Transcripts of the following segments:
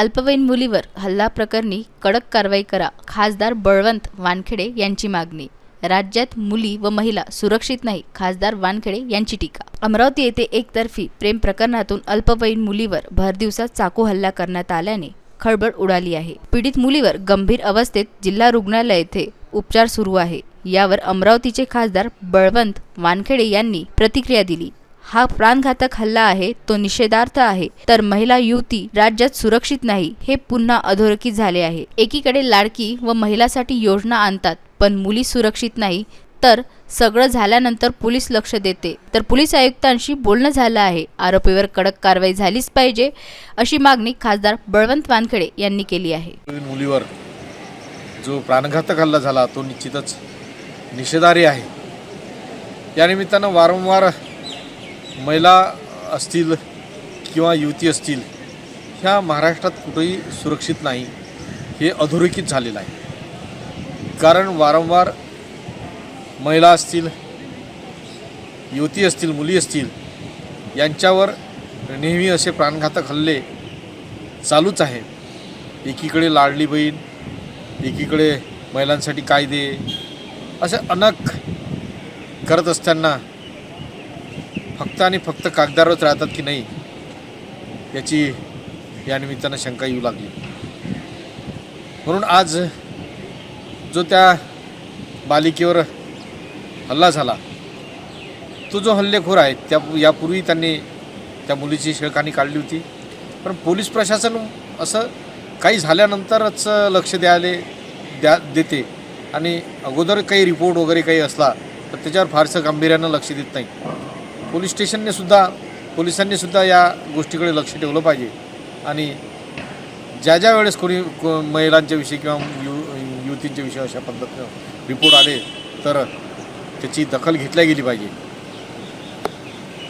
अल्पवयीन मुलीवर हल्ला प्रकरणी कडक कारवाई करा खासदार बळवंत वानखेडे यांची मागणी. राज्यात मुली व महिला सुरक्षित नाही खासदार वानखेडे यांची टीका. अमरावती येथे एकतर्फी प्रेम प्रकरणातून अल्पवयीन मुलीवर भरदिवसात चाकू हल्ला करण्यात आल्याने खळबळ उडाली आहे. पीडित मुलीवर गंभीर अवस्थेत जिल्हा रुग्णालय येथे उपचार सुरू आहे. यावर अमरावतीचे खासदार बळवंत वानखेडे यांनी प्रतिक्रिया दिली. हा प्राणघातक हल्ला आहे तो निषेधार्थ आहे. तर महिला युवती राज्यात सुरक्षित नाही हे पुन्हा अधोरेखित झाले आहे. एकीकडे लाडकी व महिलासाठी योजना आणतात पण मुली सुरक्षित नाही तर सगळं झाल्यानंतर पोलीस लक्ष देते. तर पोलीस आयुक्तांशी बोलणं झालं आहे. आरोपीवर कडक कारवाई झालीच पाहिजे अशी मागणी खासदार बळवंत वानखेडे यांनी केली आहे. मुलीवर जो प्राणघातक हल्ला झाला तो निश्चितच निषेधारी आहे. या निमित्तानं वारंवार महिला असतील किंवा युवती असतील ह्या महाराष्ट्रात कुठेही सुरक्षित नाही हे अधोरेखित झालेलं आहे. कारण वारंवार महिला असतील युवती असतील मुली असतील यांच्यावर नेहमी असे प्राणघातक हल्ले चालूच आहेत. एकीकडे लाडली बहीण एकीकडे महिलांसाठी कायदे असे अनक करत असताना फक्त आणि फक्त कागदावरच राहतात की नाही याची या निमित्तानं शंका येऊ लागली. म्हणून आज जो त्या बालिकेवर हल्ला झाला तो जो हल्लेखोर आहे त्या यापूर्वी त्यांनी त्या मुलीची शेळकाणी काढली होती. पण पोलीस प्रशासन असं काही झाल्यानंतरच लक्ष द्यायला द्या देते. आणि अगोदर काही रिपोर्ट वगैरे काही असला तर त्याच्यावर फारसं गांभीर्यानं लक्ष देत नाही. पोलीस स्टेशनने सुद्धा पोलिसांनी सुद्धा या गोष्टीकडे लक्ष ठेवलं पाहिजे. आणि ज्या ज्या वेळेस कोणी को महिलांच्या विषयी किंवा यु युवतींच्या विषयी अशा पद्धतीनं रिपोर्ट आले तर त्याची दखल घेतल्या गेली पाहिजे.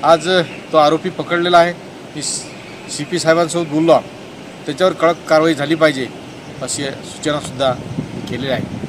आज तो आरोपी पकडलेला आहे. मी सी पी साहेबांसोबत बोललो त्याच्यावर कडक कारवाई झाली पाहिजे अशी सूचनासुद्धा केलेली आहे.